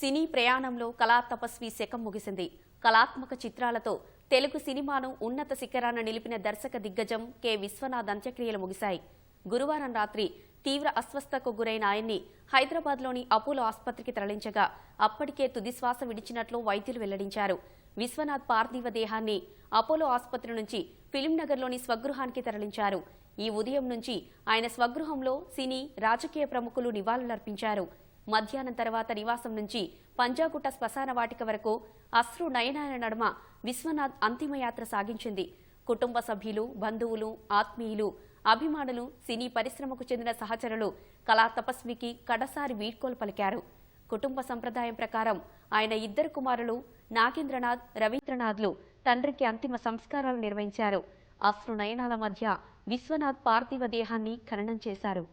సినీ ప్రయాణంలో కళా తపస్వి శకం ముగిసింది. కళాత్మక చిత్రాలతో తెలుగు సినిమాను ఉన్నత శిఖరాన నిలిపిన దర్శక దిగ్గజం కె. విశ్వనాథ్ అంత్యక్రియలు ముగిశాయి. గురువారం రాత్రి తీవ్ర అస్వస్థకు గురైన ఆయన్ని హైదరాబాద్లోని అపోలో ఆసుపత్రికి తరలించగా అప్పటికే తుదిశ్వాస విడిచినట్లు వైద్యులు వెల్లడించారు. విశ్వనాథ్ పార్థివ దేహాన్ని అపోలో ఆసుపత్రి నుంచి ఫిలింనగర్లోని స్వగృహానికి తరలించారు. ఈ ఉదయం నుంచి ఆయన స్వగృహంలో సినీ రాజకీయ ప్రముఖులు నివాళులర్పించారు. మధ్యాహ్నం తర్వాత నివాసం నుంచి పంజాగుట్ట శ్మశాన వాటిక వరకు అశ్రు నయనాయన నడుమ విశ్వనాథ్ అంతిమయాత్ర సాగించింది. కుటుంబ సభ్యులు బంధువులు ఆత్మీయులు అభిమానులు సినీ పరిశ్రమకు చెందిన సహచరులు కళా తపస్వికి కడసారి వీడ్కోలు పలికారు. కుటుంబ సంప్రదాయం ప్రకారం ఆయన ఇద్దరు కుమారులు నాగేంద్రనాథ్ రవీంద్రనాథ్లు తండ్రికి అంతిమ సంస్కారాలు నిర్వహించారు. అశ్రు నయనాల మధ్య విశ్వనాథ్ పార్థివ దేహాన్ని ఖననం చేశారు.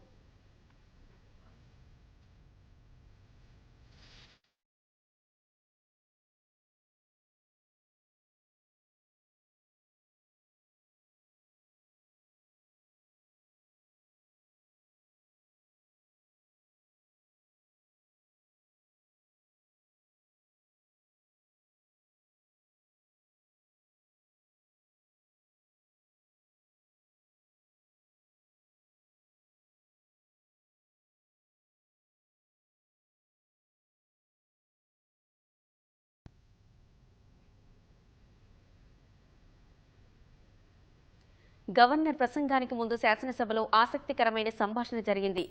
గవర్నర్ ప్రసంగానికి ముందు శాసనసభలో ఆసక్తికరమైన సంభాషణ జరిగింది.